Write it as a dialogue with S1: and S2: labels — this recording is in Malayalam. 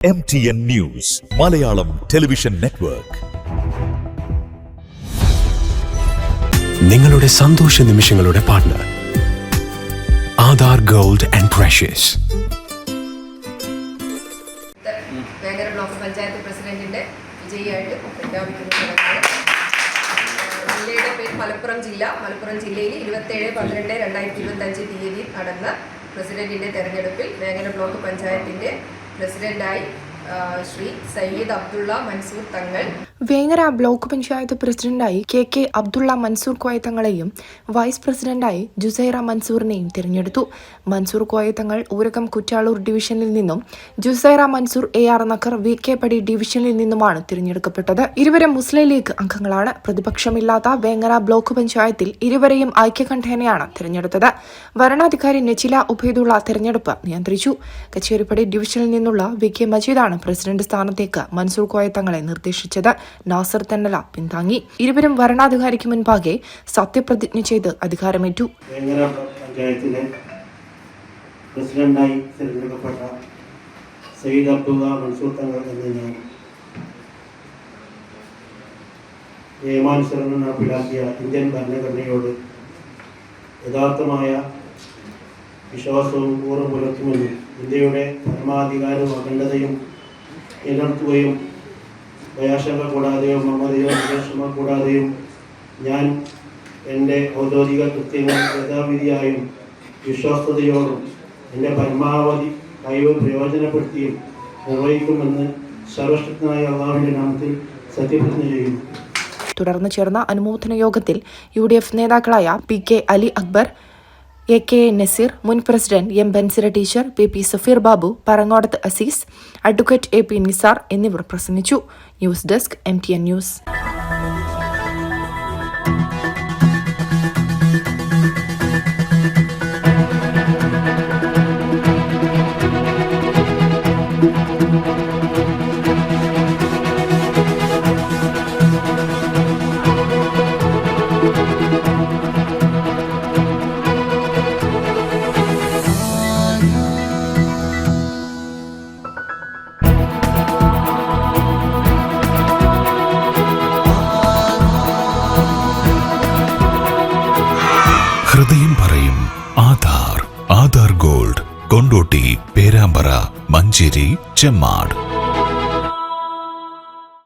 S1: M T N news Malayalam television network
S2: നിങ്ങളുടെ സന്തോഷ നിമിഷങ്ങളുടെ partner Aadhaar gold and precious
S3: Vengara block panchayat പ്രസിഡന്റിന്റെ വിജയിയായിട്ട് പ്രഖ്യാപിക്കുന്ന ജില്ലയുടെ പേര് മലപ്പുറം ജില്ല. മലപ്പുറം ജില്ലയിൽ ഇരുപത്തേഴ് പന്ത്രണ്ട് രണ്ടായിരത്തി ഇരുപത്തി അഞ്ച് തീയതി നടന്ന പ്രസിഡന്റിന്റെ തെരഞ്ഞെടുപ്പിൽ വേങ്ങര ബ്ലോക്ക് പഞ്ചായത്തിന്റെ പ്രസിഡന്റായി ആ, ശ്രീ മൻസൂർ തങ്ങൾ.
S4: വേങ്ങര ബ്ലോക്ക് പഞ്ചായത്ത് പ്രസിഡന്റായി കെ കെ അബ്ദുള്ള മൻസൂർ കോയത്തങ്ങളെയും വൈസ് പ്രസിഡന്റായി ജുസൈറ മൻസൂറിനെയും തിരഞ്ഞെടുത്തു. മൻസൂർ കോയത്തങ്ങൾ ഊരകം കുറ്റാളൂർ ഡിവിഷനിൽ നിന്നും Jusaira Mansoor A R Nagar V K Padi ഡിവിഷനിൽ നിന്നുമാണ് തിരഞ്ഞെടുക്കപ്പെട്ടത്. ഇരുവരും മുസ്ലിം ലീഗ് അംഗങ്ങളാണ്. പ്രതിപക്ഷമില്ലാത്ത വേങ്ങര ബ്ലോക്ക് പഞ്ചായത്തിൽ ഇരുവരെയും ഐക്യകണ്ഠേനയാണ് തിരഞ്ഞെടുത്തത്. വരണാധികാരി നെച്ചില ഉഭയദുള്ള തിരഞ്ഞെടുപ്പ് നിയന്ത്രിച്ചു. കച്ചേരിപ്പടി ഡിവിഷനിൽ നിന്നുള്ള വി കെ മജീദാണ് പ്രസിഡന്റ് സ്ഥാനത്തേക്ക് മൻസൂർ കോയ തങ്ങളെ നിർദ്ദേശിച്ചത്. നാസർ തെന്നല പിന്താങ്ങി. ഇരുവരും വരണാധികാരിക്ക് മുൻപാകെ സത്യപ്രതിജ്ഞ ചെയ്ത് അധികാരമേറ്റു.
S5: പ്രസിഡന്റായി തിരഞ്ഞെടുക്കപ്പെട്ട സയ്യിദ് അബ്ദുള്ള മൻസൂർ തങ്ങൾ എന്ന ഞാൻ നിയമാനുസരണം നടപ്പിലാക്കിയ ഇന്ത്യൻ ഭരണഘടനയോട് യഥാർത്ഥമായ വിശ്വാസവും പൂർവം പുലർത്തുമെന്നും ഇന്ത്യയുടെ പരമാധികാരവും നിലനിർത്തുകയും ഭയാശങ്ക കൂടാതെയും മമതയോ വിദേശമ കൂടാതെയും ഞാൻ എന്റെ ഔദ്യോഗിക കൃത്യങ്ങൾ യഥാവിധിയായും വിശ്വാസ്യതയോടും എന്റെ പരമാവധി കഴിവ് പ്രയോജനപ്പെടുത്തിയും നിർവഹിക്കുമെന്ന് സർവശക്തനായ അള്ളാഹുവിന്റെ നാമത്തിൽ സത്യപ്രതിജ്ഞ ചെയ്യുന്നു.
S4: തുടർന്ന് ചേർന്ന അനുമോദന യോഗത്തിൽ യു ഡി എഫ് നേതാക്കളായ P K Ali Akbar A K A Naseer മുൻ president M Bansira teacher P P Safeer Babu Parangodath Azeez advocate A P Nisar എന്നിവർ പ്രസംഗിച്ചു. News desk M T N news
S1: ഹൃദയം പറയും ആധാർ ആധാർ ഗോൾഡ് കൊണ്ടോട്ടി പേരാമ്പ്ര മഞ്ചേരി ചെമ്മാട്.